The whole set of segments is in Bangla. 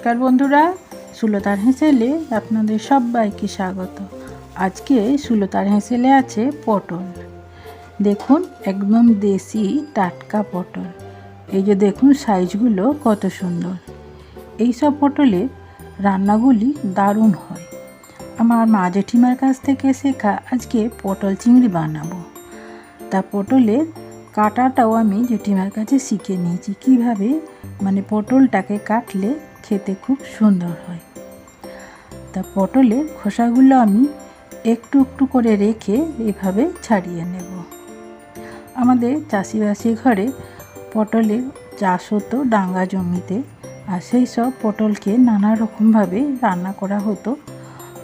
নমস্কার বন্ধুরা সুলতার হেঁসেলে আপনাদের সবাইকে স্বাগত। আজকে সুলতার হেঁসেলে আছে পটল। দেখুন, একদম দেশি টাটকা পটল। এই যে দেখুন, সাইজগুলো কত সুন্দর। এই সব পটলের রান্নাগুলি দারুণ হয়। আমার মা জেঠিমার কাছ থেকে শেখা আজকে পটল চিংড়ি বানাবো। তা পটলের কাটাটাও আমি জেঠিমার কাছে শিখে নিয়েছি। কীভাবে মানে পটলটাকে কাটলে খেতে খুব সুন্দর হয়। তা পটলের খোসাগুলো আমি একটু একটু করে রেখে এভাবে ছাড়িয়ে নেব। আমাদের চাষিবাসি ঘরে পটলের চাষ হতো ডাঙ্গা জমিতে, আর সেই সব পটলকে নানা রকমভাবে রান্না করা হতো,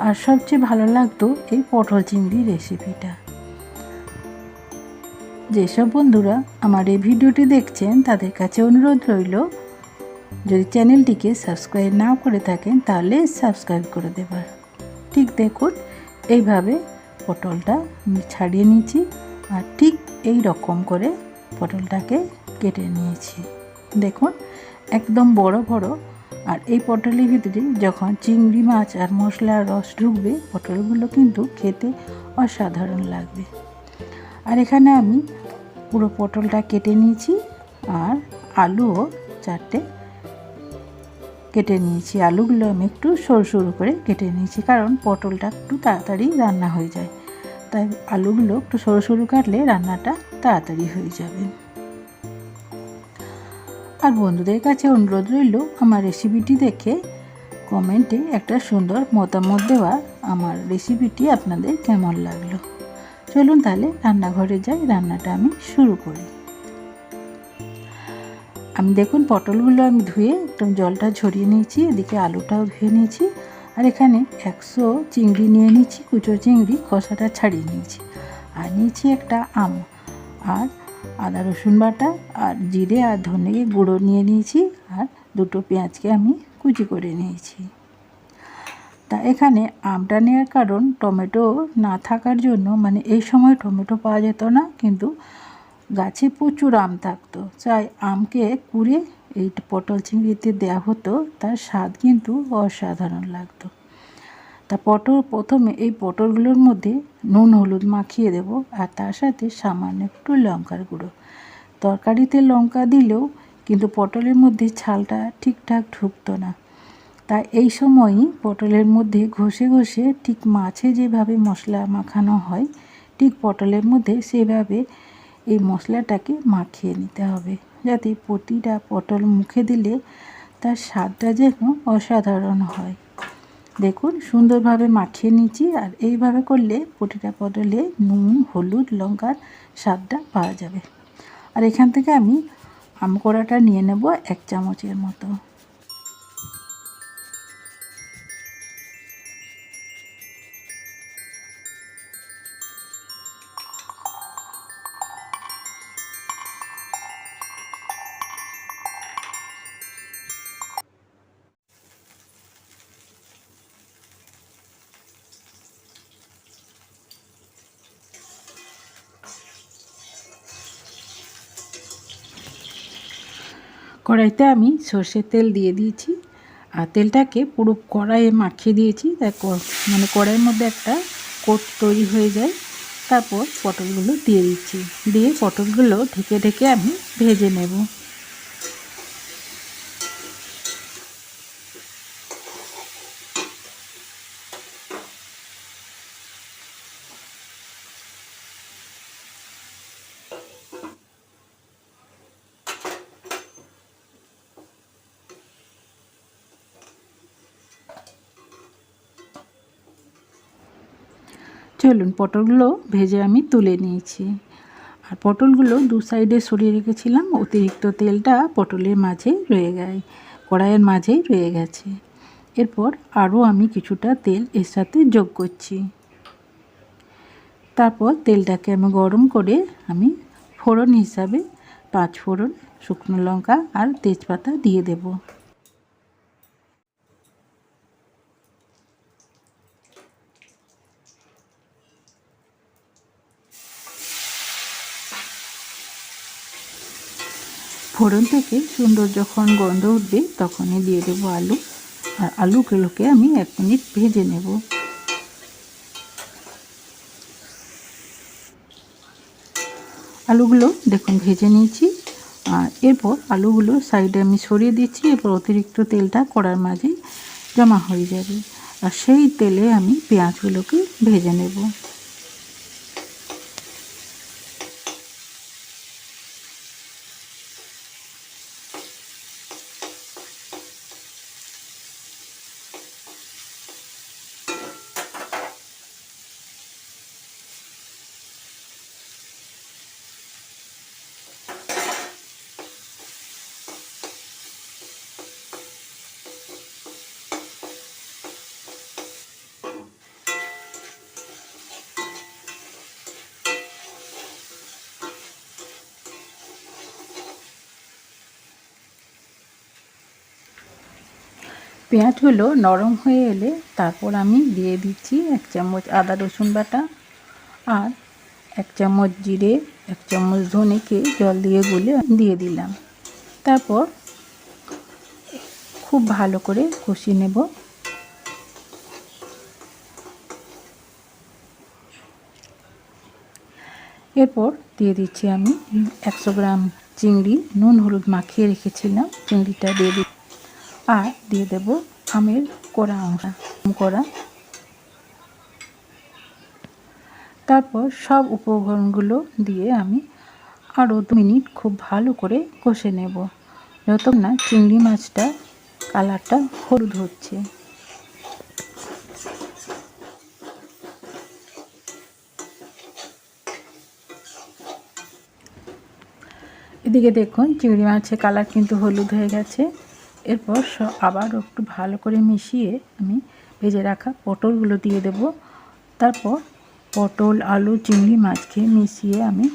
আর সবচেয়ে ভালো লাগতো এই পটল চিংড়ি রেসিপিটা। যেসব বন্ধুরা আমার এই ভিডিওটি দেখছেন তাদের কাছে অনুরোধ রইল যদি চ্যানেলটিকে সাবস্ক্রাইব না করে থাকেন, তাহলে সাবস্ক্রাইব করে দেবার ঠিক দেখুন, এইভাবে পটলটা ছাড়িয়ে নিয়েছি আর ঠিক এই রকম করে পটলটাকে কেটে নিয়েছি। দেখুন, একদম বড় বড়। আর এই পটলের ভিতরে যখন চিংড়ি মাছ আর মশলার রস ঢুকবে, পটলগুলো কিন্তু খেতে অসাধারণ লাগবে। আর এখানে আমি পুরো পটলটা কেটে নিয়েছি আর আলুও চারটে কেটে নিয়েছি আলুগুলো আমি একটু সরু সরু করে কেটে নিয়েছি, কারণ পটলটা একটু তাড়াতাড়ি রান্না হয়ে যায়। তাই আলুগুলো একটু সরু সরু কাটলে রান্নাটা তাড়াতাড়ি হয়ে যাবে। আর বন্ধুদের কাছে অনুরোধ রইল আমার রেসিপিটি দেখে কমেন্টে একটা সুন্দর মতামত দেওয়া আমার রেসিপিটি আপনাদের কেমন লাগল। চলুন তাহলে রান্নাঘরে যাই, রান্নাটা আমি শুরু করি। আমি দেখুন পটলগুলো আমি ধুয়ে একদম জলটা ঝরিয়ে নিয়েছি, এদিকে আলুটাও ধুয়ে নিয়েছি, আর এখানে একশো চিংড়ি নিয়ে নিয়েছি, কুচো চিংড়ি খোসাটা ছাড়িয়ে নিয়েছি, আর নিয়েছি একটা আম, আর আদা রসুন বাটা, আর জিরে আর ধনে গুঁড়ো নিয়ে নিয়েছি, আর দুটো পেঁয়াজকে আমি কুচি করে নিয়েছি। তা এখানে আমটা নেওয়ার কারণ টমেটো না থাকার জন্য মানে এই সময় টমেটো পাওয়া যেত না, কিন্তু গাছে প্রচুর আম থাকতো। চাই আমকে কুড়ে এই পটল চিংড়িতে দেওয়া হতো, তার স্বাদ কিন্তু অসাধারণ লাগতো। তা পটল প্রথমে এই পটলগুলোর মধ্যে নুন, হলুদ মাখিয়ে দেব, আর তার সাথে সামান্য একটু লঙ্কার গুঁড়ো। তরকারিতে লঙ্কা দিলেও কিন্তু পটলের মধ্যে ছালটা ঠিকঠাক ঢুকতো না। তা এই সময়ই পটলের মধ্যে ঘষে ঘষে ঠিক মাছে যেভাবে মশলা মাখানো হয়, ঠিক পটলের মধ্যে সেভাবে এই মশলাটাকে মাখিয়ে নিতে হবে। যাতে প্রতিটা পটল মুখে দিলে তার স্বাদটা যেন অসাধারণ হয়। দেখুন, সুন্দরভাবে মাখিয়ে নিচ্ছি আর এইভাবে করলে প্রতিটা পটলে নুন, হলুদ, লঙ্কার স্বাদটা পাওয়া যাবে। আর এখান থেকে আমি আম কড়াটা নিয়ে নেব এক চামচের মতো। কড়াইতে আমি সর্ষের তেল দিয়ে দিয়েছি। আর তেলটাকে পুরো কড়াইয়ে মাখিয়ে দিয়েছি। তার মানে কড়াইয়ের মধ্যে একটা কোট তৈরি হয়ে যায়। তারপর পটলগুলো দিয়ে দিচ্ছি। দিয়ে পটলগুলো ঢেকে ঢেকে আমি ভেজে নেব। চলুন, পটলগুলো ভেজে আমি তুলে নিয়েছি। আর পটলগুলো দু সাইডে সরিয়ে রেখেছিলাম, অতিরিক্ত তেলটা পটলের মাঝে রয়ে যায় কড়াইয়ের মাঝেই রয়ে গেছে। এরপর আরও আমি কিছুটা তেল এর সাথে যোগ করছি। তারপর তেলটাকে আমি গরম করে আমি ফোড়ন হিসাবে পাঁচ ফোড়ন, শুকনো লঙ্কা আর তেজপাতা দিয়ে দেবো। ফোড়ন থেকে সুন্দর যখন গন্ধ উঠবে, তখনই দিয়ে দেবো আলু। আর আলুগুলোকে আমি এক মিনিট ভেজে নেব। আলুগুলো দেখুন, ভেজে নিয়েছি। আর এরপর আলুগুলো সাইডে আমি সরিয়ে দিচ্ছি। এরপর অতিরিক্ত তেলটা কড়ার মাঝে জমা হয়ে যাবে। আর সেই তেলে আমি পেঁয়াজগুলোকে ভেজে নেব। পেঁয়াজগুলো নরম হয়ে এলে তারপর আমি দিয়ে দিচ্ছি এক চামচ আদা রসুন বাটা আর এক চামচ জিরে, এক চামচ ধনেকে জল দিয়ে গুলে দিয়ে দিলাম। তারপর খুব ভালো করে কষিয়ে নেব। এরপর দিয়ে দিচ্ছি আমি একশো গ্রাম চিংড়ি। নুন হলুদ মাখিয়ে রেখেছিলাম। চিংড়িটা দিয়ে দিচ্ছি। আর দিয়ে দেব আমের কোড়া অংশ করা তারপর সব উপকরণগুলো দিয়ে আমি আরও দু মিনিট খুব ভালো করে কষে নেব। যত না চিংড়ি মাছটা কালারটা হলুদ হচ্ছে। এদিকে দেখুন, চিংড়ি মাছের কালার কিন্তু হলুদ হয়ে গেছে। এরপর আবার একটু ভালো করে মিশিয়ে আমি ভেজে রাখা পটলগুলো দিয়ে দেব। তারপর পটল, আলু, চিংড়ি মাছকে মিশিয়ে আমি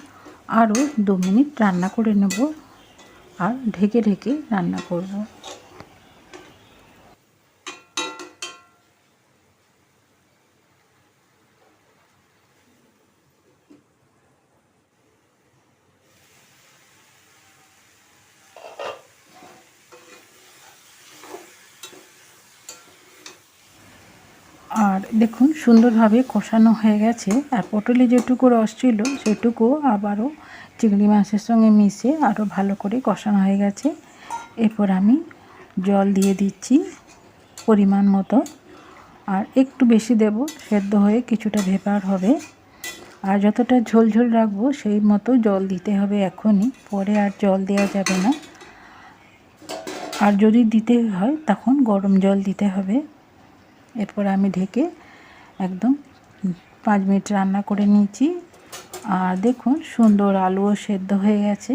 আরও দু মিনিট রান্না করে নেব। আর ঢেকে ঢেকে রান্না করব। আর দেখুন, সুন্দরভাবে কষানো হয়ে গেছে। আর পটলে যেটুকু রস ছিল, সেটুকু আবারও চিংড়ি মাছের সঙ্গে মিশে আরও ভালো করে কষানো হয়ে গেছে। এরপর আমি জল দিয়ে দিচ্ছি পরিমাণ মতো। আর একটু বেশি দেব, সেদ্ধ হয়ে কিছুটা ভেপার হবে। আর যতটা ঝোল ঝোল রাখব, সেই মতো জল দিতে হবে এখনই। পরে আর জল দেওয়া যাবে না। আর যদি দিতে হয়, তখন গরম জল দিতে হবে। এরপর আমি ঢেকে একদম পাঁচ মিনিট রান্না করে নিয়েছি। আর দেখুন, সুন্দর আলুও সেদ্ধ হয়ে গেছে।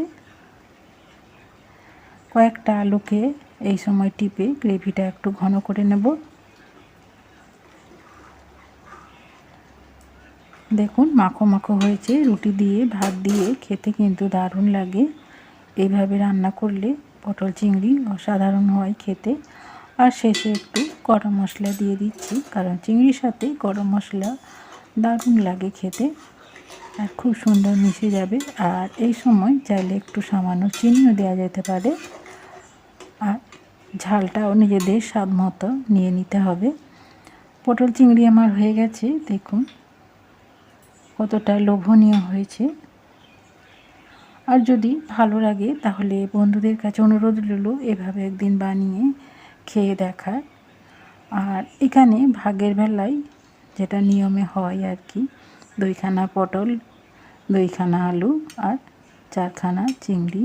কয়েকটা আলুকে এই সময় টিপে গ্রেভিটা একটু ঘন করে নেব। দেখুন, মাখো মাখো হয়েছে। রুটি দিয়ে, ভাত দিয়ে খেতে কিন্তু দারুণ লাগে। এইভাবে রান্না করলে পটল চিংড়ি অসাধারণ হয় খেতে। আর শেষে একটু গরম মশলা দিয়ে দিচ্ছি, কারণ চিংড়ির সাথে গরম মশলা দারুণ লাগে খেতে আর খুব সুন্দর মিশে যাবে। আর এই সময় চাইলে একটু সামান্য চিনিও দেওয়া যেতে পারে। আর ঝালটাও নিজেদের স্বাদ মতো নিয়ে নিতে হবে। পটল চিংড়ি আমার হয়ে গেছে, দেখুন কতটা লোভনীয় হয়েছে। আর যদি ভালো লাগে তাহলে বন্ধুদের কাছে অনুরোধ রইল, এভাবে একদিন বানিয়ে খেয়ে দেখায়। আর এখানে ভাগের বেলায় যেটা নিয়মে হয় আর কি, দুইখানা পটল, দুইখানা আলু আর চারখানা চিংড়ি।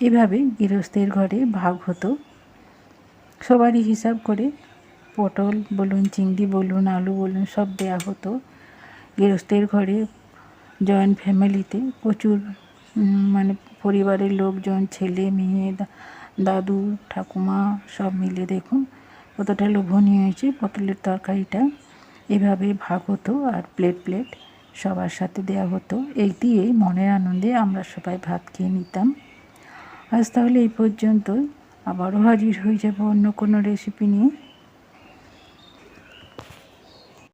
এভাবে গৃহস্থের ঘরে ভাগ হতো। সবারই হিসাব করে পটল বলুন, চিংড়ি বলুন, আলু বলুন, সব দেয়া হতো। গৃহস্থের ঘরে জয়েন্ট ফ্যামিলিতে প্রচুর মানে পরিবারের লোকজন, ছেলে, মেয়ে দাদু, ঠাকুমা সব মিলে দেখুন কতটা লোভনীয় হয়েছে পটলের তরকারিটা। এভাবে ভাগ হতো আর প্লেট প্লেট সবার সাথে দেওয়া হতো। এই দিয়ে মনের আনন্দে আমরা সবাই ভাত খেয়ে নিতাম। আজ তাহলে এই পর্যন্তই। আবারও হাজির হয়ে যাব অন্য কোনো রেসিপি নিয়ে।